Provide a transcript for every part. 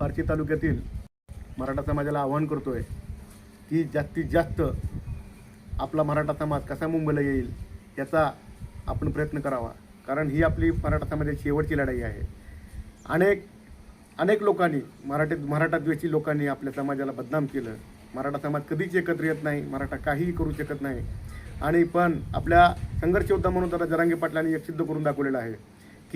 पारशी तालुक्यातील मराठा समाजाला आवाहन आहे की जास्तीत जास्त आपला मराठा समाज कसा मुंबईला येईल याचा आपण प्रयत्न करावा. कारण ही आपली मराठा समाजाची शेवटची लढाई आहे. अनेक अनेक लोकांनी मराठी मराठा द्वेषी लोकांनी आपल्या समाजाला बदनाम केलं. मराठा समाज कधीच एकत्र येत नाही मराठा काहीही करू शकत नाही. आणि पण आपल्या संघर्ष योद्धा म्हणून त्याला जरांगे पाटलांनी एक सिद्ध करून दाखवलेला आहे.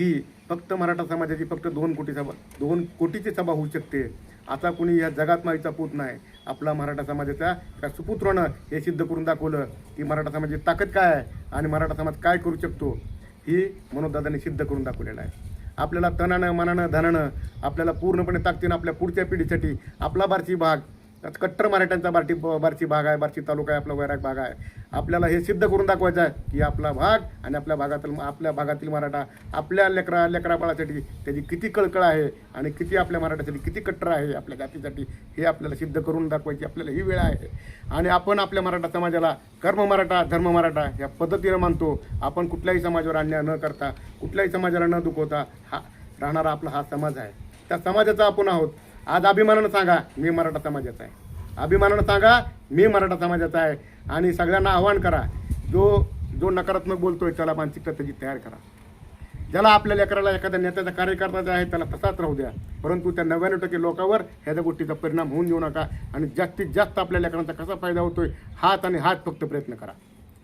की फक्त मराठा समाजाची फक्त दोन कोटी सभा दोन कोटीची सभा होऊ शकते. आता कुणी या जगात माईचा पूत नाही. आपला मराठा समाजाचा एका सुपुत्रानं हे सिद्ध करून दाखवलं की मराठा समाजाची ताकद काय आहे आणि मराठा समाज काय करू शकतो ही मनोजदादांनी सिद्ध करून दाखवलेलं आहे. आपल्याला तनानं मनानं धनानं आपल्याला पूर्णपणे ताकदीनं आपल्या पुढच्या पिढीसाठी आपला भारतीय भाग त्यात कट्टर मराठ्यांचा बार्टी बारची भाग आहे बारची तालुका आहे आपला वैराग भाग आहे. आपल्याला हे सिद्ध करून दाखवायचं आहे की आपला भाग आणि आपल्या भागातील आपल्या भागातील मराठा आपल्या लेकरा लेकराबाळासाठी त्याची किती कळकळ आहे आणि किती आपल्या मराठ्यासाठी किती कट्टर आहे आपल्या जातीसाठी हे आपल्याला सिद्ध करून दाखवायची आपल्याला ही वेळ आहे. आणि आपण आपल्या मराठा समाजाला कर्म मराठा धर्म मराठा या पद्धतीनं मानतो. आपण कुठल्याही समाजावर अन्याय न करता कुठल्याही समाजाला न दुखवता हा राहणारा आपला हा समाज आहे. त्या समाजाचा आपण आहोत. आज अभिमानानं सांगा मी मराठा समाजाचा आहे. अभिमानानं सांगा मी मराठा समाजाचा आहे. आणि सगळ्यांना आव्हान करा जो जो नकारात्मक बोलतोय त्याला मानसिकता त्याची तयार करा. ज्याला आपल्या लेकराला एखाद्या नेत्याचा कार्यकर्ता आहे त्याला तसाच राहू द्या. परंतु त्या नव्याण्णव टक्के लोकांवर ह्याच्या गोष्टीचा परिणाम होऊन देऊ नका. आणि जास्तीत जास्त आपल्या लेकरांचा कसा फायदा होतोय हात आणि हात फक्त प्रयत्न करा.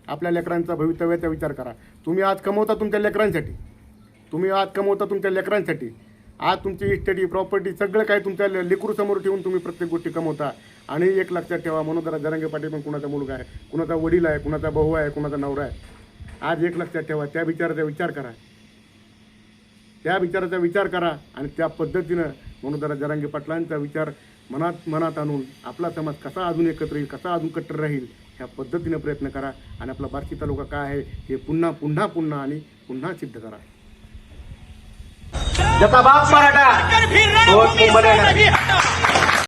आपल्या लेकरांचा भवितव्याचा विचार करा. तुम्ही आज कमवता तुमच्या लेकरांसाठी. तुम्ही आज कमवता तुमच्या लेकरांसाठी. आज तुमची इस्टेटी प्रॉपर्टी सगळं काय तुमच्या ले- लेकरू समोर ठेवून तुम्ही प्रत्येक गोष्टी कमवता. आणि एक लक्षात ठेवा मनोदरा जरांगे पाटील पण कुणाचा मुलगा आहे कुणाचा वडील आहे कुणाचा भाऊ आहे कुणाचा नवरा आहे. आज एक लक्षात ठेवा त्या विचाराचा विचार करा. त्या विचाराचा विचार करा आणि त्या पद्धतीनं मनोदरा जरांगे पाटलांचा विचार मनात मनात आणून आपला समाज कसा अजून एकत्र येईल कसा अजून कट्टर राहील ह्या पद्धतीनं प्रयत्न करा. आणि आपला बार्शी तालुका काय आहे हे पुन्हा पुन्हा पुन्हा आणि पुन्हा सिद्ध करा. જતા બાપ પર હતા